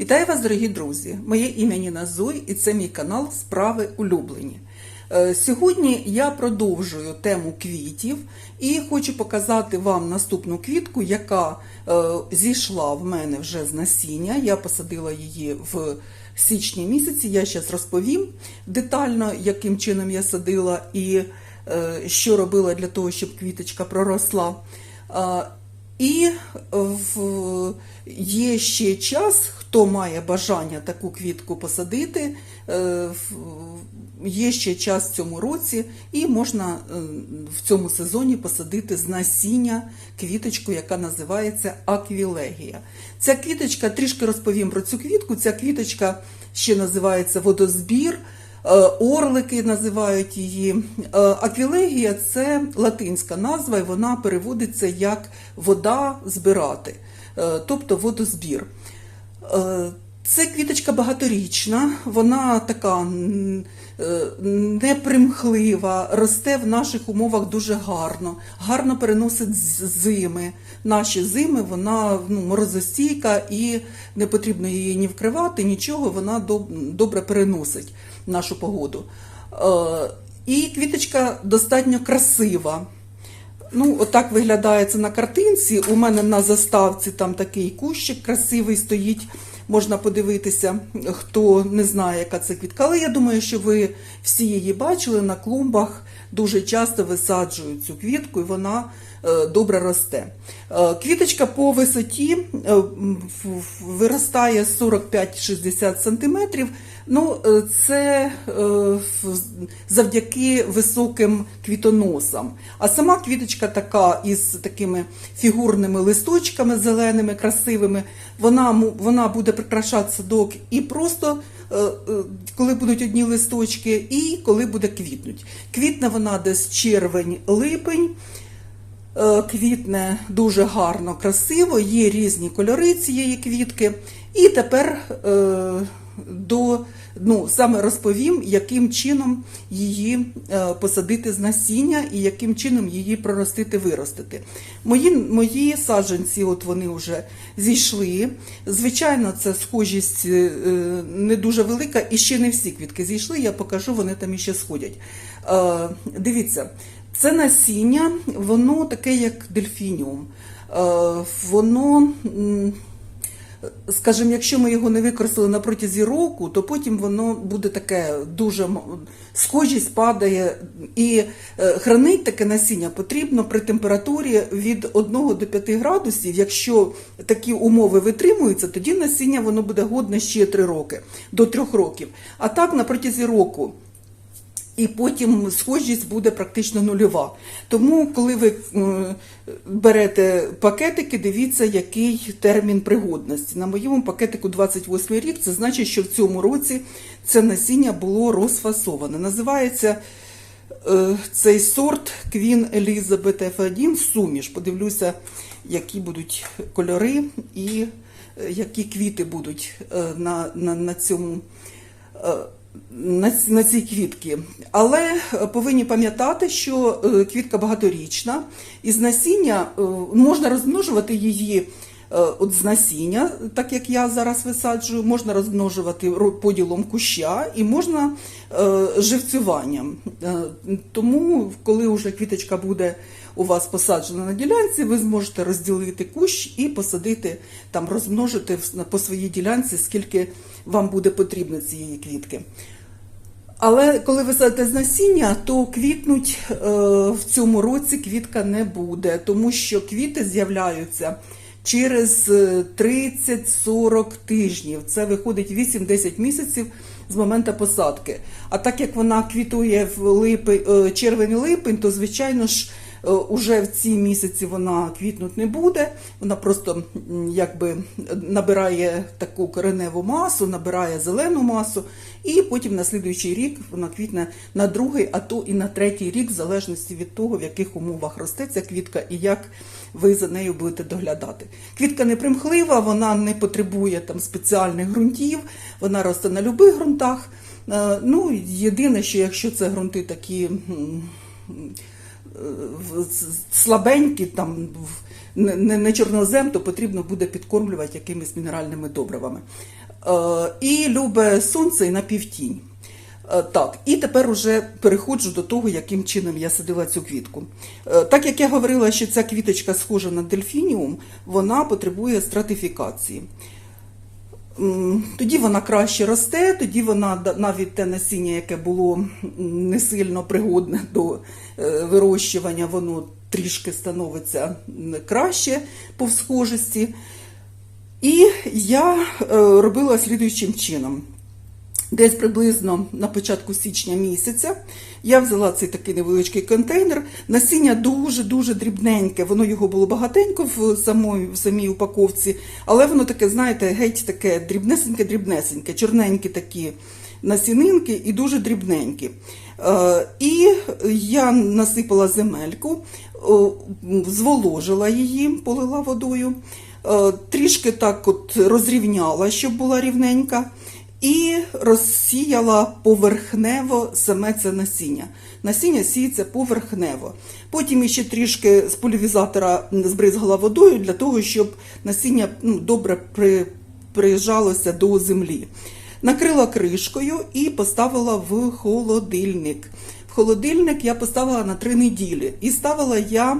Вітаю вас, дорогі друзі! Моє ім'я Ніна Зой і це мій канал Справи улюблені. Е, Сьогодні я продовжую тему квітів і хочу показати вам наступну квітку, яка е, зійшла в мене вже з насіння. Я посадила її в січні місяці. Я зараз розповім детально, яким чином я садила і е, що робила для того, щоб квіточка проросла. І є ще час, хто має бажання таку квітку посадити. е, Є ще час в цьому році, і можна е, в цьому сезоні посадити з насіння квіточку, яка називається аквілегія. Ця квіточка, трішки розповім про цю квітку. Ця квіточка ще називається водозбір. Е, Орлики називають її. Е, Аквілегія це латинська назва, і вона переводиться як вода збирати, е, тобто водозбір. Це квіточка багаторічна, вона така е, непримхлива, росте в наших умовах дуже гарно, гарно переносить зими. Наші зими вона ну, морозостійка і не потрібно її ні вкривати, нічого, вона добре переносить нашу погоду. Е, І квіточка достатньо красива. Ну, отак виглядає це на картинці. У мене на заставці там такий кущик красивий стоїть. Можна подивитися, хто не знає, яка це квітка. Але я думаю, що ви всі її бачили на клумбах. Дуже часто висаджують цю квітку, і вона добре росте. Е, Квіточка по висоті е, виростає 45-60 сантиметрів. Ну, е, це е, завдяки високим квітоносам. А сама квіточка така із такими фігурними листочками зеленими, красивими. Вона, вона буде прикрашати садок і просто е, е, коли будуть одні листочки, і коли буде квітнуть. Квітне вона десь червень-липень. Е, Квітне дуже гарно, красиво, є різні кольори цієї квітки. І тепер е, до, ну, саме розповім, яким чином її е, посадити з насіння і яким чином її проростити, виростити. Мої, мої саджанці, от вони вже зійшли. Звичайно, це схожість не дуже велика, і ще не всі квітки зійшли. Я покажу, вони там іще сходять. Дивіться. Це насіння, воно таке, як дельфініум. Е, Воно, скажімо, якщо ми його не використали на протязі року, то потім воно буде таке дуже схожість падає. І е, хранить таке насіння потрібно при температурі від 1 до 5 градусів. Якщо такі умови витримуються, тоді насіння воно буде годне ще 3 роки, до 3 років. А так на протязі року і потім схожість буде практично нульова. Тому, коли ви берете пакетики, дивіться, який термін пригодності. На моєму пакетику 28 рік, це значить, що в цьому році це насіння було розфасоване. Називається е, цей сорт Queen Elizabeth F1 суміш. Подивлюся, які будуть кольори і е, які квіти будуть е, на, на, на цьому. На, ц- на цій квітки. Але е, повинні пам'ятати, що е, квітка багаторічна, і з насіння е, можна розмножувати її от з насіння, так як я зараз висаджую, можна розмножувати поділом куща і можна живцюванням. Тому, коли вже квіточка буде у вас посаджена на ділянці, ви зможете розділити кущ і посадити, там розмножити по своїй ділянці, скільки вам буде потрібно цієї квітки. Але коли ви садите з насіння, то квітнуть е, в цьому році квітка не буде, тому що квіти з'являються через е, 30-40 тижнів. Це виходить 8-10 місяців з моменту посадки. А так як вона квітує в липень, е, червень-липень, то звичайно ж. Е, Уже в ці місяці вона квітнуть не буде, вона просто якби набирає таку кореневу масу, набирає зелену масу, і потім на слідуючий рік вона квітне на другий, а то і на третій рік, в залежності від того, в яких умовах росте ця квітка і як ви за нею будете доглядати. Квітка не примхлива, вона не потребує там спеціальних ґрунтів, вона росте на будь-яких ґрунтах. Е, Ну, єдине, що якщо це ґрунти такі. Слабенькі, там не чорнозем, то потрібно буде підкормлювати якимись мінеральними добривами. Е, і любе сонце і напівтінь. Е, Так, і тепер уже переходжу до того, яким чином я садила цю квітку. Е, Так як я говорила, що ця квіточка схожа на дельфініум, вона потребує стратифікації. Тоді вона краще росте, тоді вона навіть те насіння, яке було не сильно пригодне до е, вирощування, воно трішки становиться краще по всхожості. І я е, робила слідуючим чином. Десь приблизно на початку січня місяця я взяла цей такий невеличкий контейнер. Насіння дуже-дуже дрібненьке. Воно його було багатенько в самій, в самій упаковці, але воно таке, знаєте, геть таке дрібнесеньке-дрібнесеньке, чорненькі такі насінинки і дуже дрібненькі. Е, І я насипала земельку, о, зволожила її, полила водою, е, трішки так от розрівняла, щоб була рівненька. І розсіяла поверхнево саме це насіння. Насіння сіється поверхнево. Потім іще трішки з полівізатора збризгала водою для того, щоб насіння ну, добре при, прижалося до землі. Накрила кришкою і поставила в холодильник. В холодильник я поставила на три неділі. І ставила я е,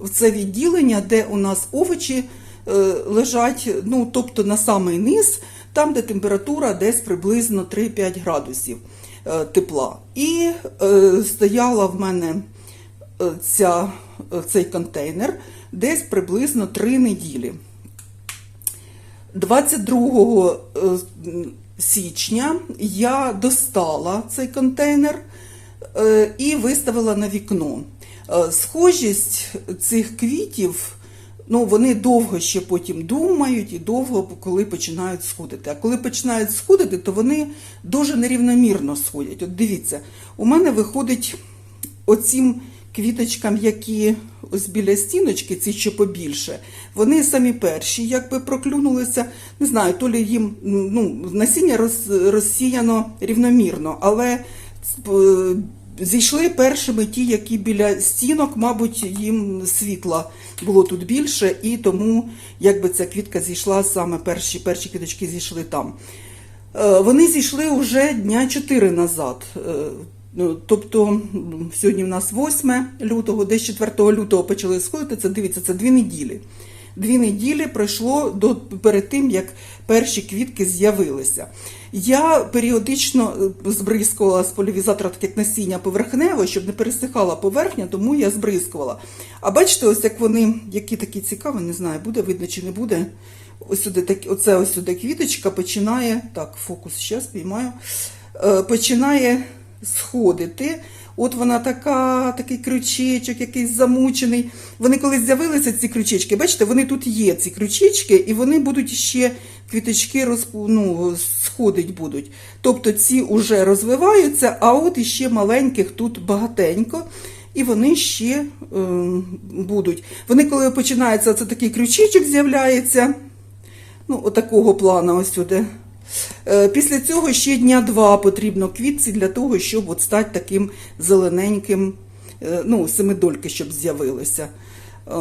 в це відділення, де у нас овочі е, лежать, ну, тобто на самий низ, там, де температура десь приблизно 3-5 градусів е, тепла. І е, стояла в мене е, ця, цей контейнер десь приблизно 3 неділі. 22 е, січня я достала цей контейнер і виставила на вікно. Схожість цих квітів, ну вони довго ще потім думають і довго, коли починають сходити. А коли починають сходити, то вони дуже нерівномірно сходять. От дивіться, у мене виходить оцім квіточкам, які ось біля стіночки, ці що побільше, вони самі перші, якби проклюнулися. Не знаю, то лі їм ну, насіння розсіяно рівномірно, але е, зійшли першими ті, які біля стінок, мабуть, їм світла було тут більше, і тому якби ця квітка зійшла саме перші, перші квіточки зійшли там. Е, Вони зійшли вже дня 4 назад. Е, ну, Тобто сьогодні в нас 8 лютого, десь 4 лютого почали сходити. Це дивіться, це дві неділі. Дві неділі пройшло до перед тим, як перші квітки з'явилися. Я періодично е, збризкувала з полівізатора так як насіння поверхнево, щоб не пересихала поверхня, тому я збризкувала. А бачите, ось як вони, які такі цікаві, не знаю, буде видно чи не буде. Ось сюди так, оце ось сюди квіточка починає. Так, фокус ще спіймаю. Е, починає сходити. От вона така, такий крючечок, якийсь замучений. Вони колись з'явилися, ці крючечки. Бачите, вони тут є, ці крючечки, і вони будуть ще квіточки розп... ну, сходить будуть. Тобто ці вже розвиваються, а от іще маленьких тут багатенько. І вони ще е, будуть. Вони, коли починається, це такий крючечок з'являється. Ну, отакого плану ось сюди. Е, Після цього ще дня два потрібно квітці для того, щоб от стати таким зелененьким, е, ну, семидольки, щоб з'явилися. Е,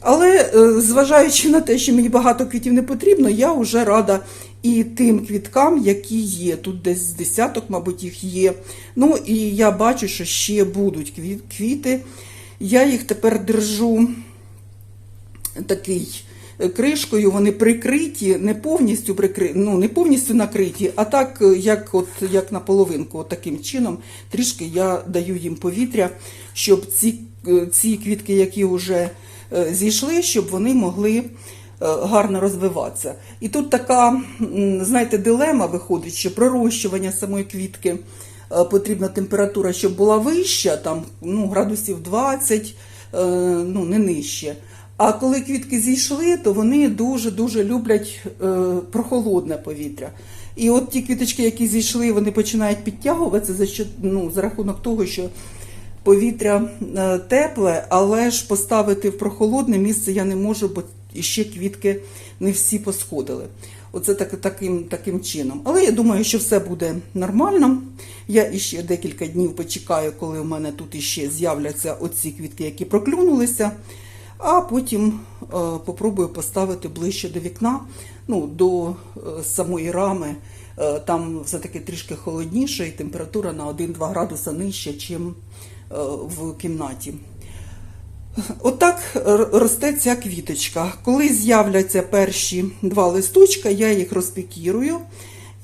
Але зважаючи на те, що мені багато квітів не потрібно, я вже рада і тим квіткам, які є. Тут десь з десяток, мабуть, їх є. Ну і я бачу, що ще будуть квіти. Я їх тепер держу такий кришкою, вони прикриті, не повністю прикри... ну, не повністю накриті, а так, е, як, от, як на половинку, от таким чином, трішки я даю їм повітря, щоб ці, е, ці квітки, які вже е, зійшли, щоб вони могли гарно розвиватися. І тут така, знаєте, дилема виходить, що пророщування самої квітки потрібна температура, щоб була вища, там ну, градусів 20, е, ну, не нижче. А коли квітки зійшли, то вони дуже-дуже люблять е, прохолодне повітря. І от ті квіточки, які зійшли, вони починають підтягуватися за, ну, за рахунок того, що повітря е, тепле, але ж поставити в прохолодне місце я не можу, бо іще квітки не всі посходили. Оце так, таким, таким чином. Але я думаю, що все буде нормально. Я іще декілька днів почекаю, коли у мене тут іще з'являться оці квітки, які проклюнулися. А потім е, попробую поставити ближче до вікна, ну, до е, самої рами. Е, Там все-таки трішки холодніше і температура на 1-2 градуса нижча, ніж в кімнаті. Отак росте ця квіточка. Коли з'являться перші два листочка, я їх розпікірую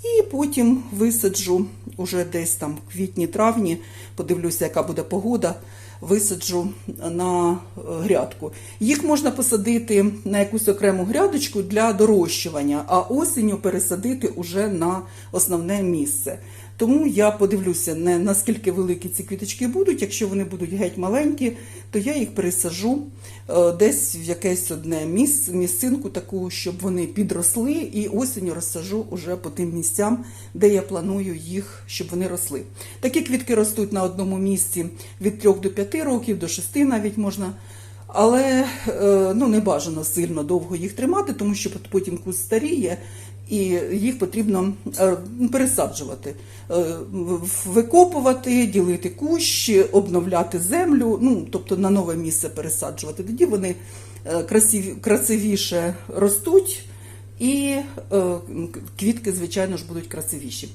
і потім висаджу уже десь там в квітні-травні, подивлюся, яка буде погода, висаджу на е, грядку. Їх можна посадити на якусь окрему грядочку для дорощування, а осінню пересадити уже на основне місце. Тому я подивлюся, не наскільки великі ці квіточки будуть. Якщо вони будуть геть маленькі, то я їх пересажу е, десь в якесь одне місце, місцинку таку, щоб вони підросли, і осінню розсажу уже по тим місцям, де я планую їх, щоб вони росли. Такі квітки ростуть на одному місці від 3 до 5 років, до 6 навіть можна. Але е, ну, не бажано сильно довго їх тримати, тому що потім куст старіє, і їх потрібно е, пересаджувати, Е, викопувати, ділити кущ, обновляти землю, ну, тобто на нове місце пересаджувати. Тоді вони е, красивіше ростуть, і квітки, звичайно ж, будуть красивіші.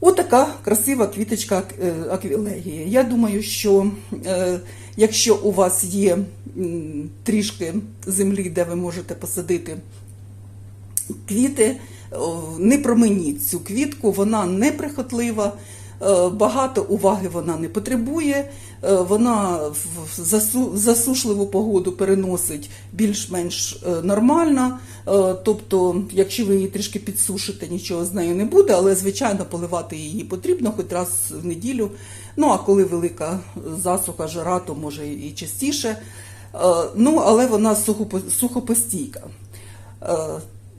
Отака красива квіточка аквілегії. Я думаю, що якщо у вас є трішки землі, де ви можете посадити квіти, не променіть цю квітку, вона неприхотлива, е, багато уваги вона не потребує, е, вона в засушливу погоду переносить більш-менш е, нормально. Е, Тобто, якщо ви її трішки підсушите, нічого з нею не буде, але звичайно поливати її потрібно хоч раз в неділю. Ну а коли велика засуха, жара, то може і частіше. Е, Ну, але вона сухопо- сухопостійка.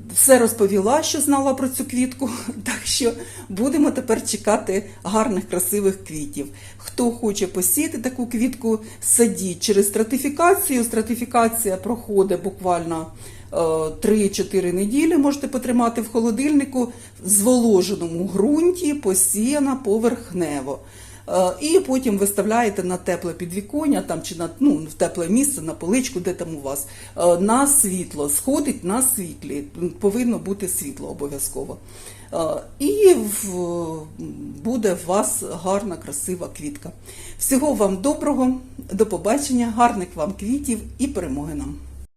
Е, Все розповіла, що знала про цю квітку, так що будемо тепер чекати гарних красивих квітів. Хто хоче посіяти таку квітку, садіть через стратифікацію. Стратифікація проходить буквально е, 3-4 неділі. Можете потримати в холодильнику в зволоженому ґрунті, посіяна поверхнево. Е, І потім виставляєте на тепле підвіконня там чи на ну, в тепле місце, на поличку, де там у вас, е, на світло, сходить на світлі. Повинно бути світло обов'язково. Е, І буде у вас гарна, красива квітка. Всього вам доброго, до побачення, гарних вам квітів і перемоги нам!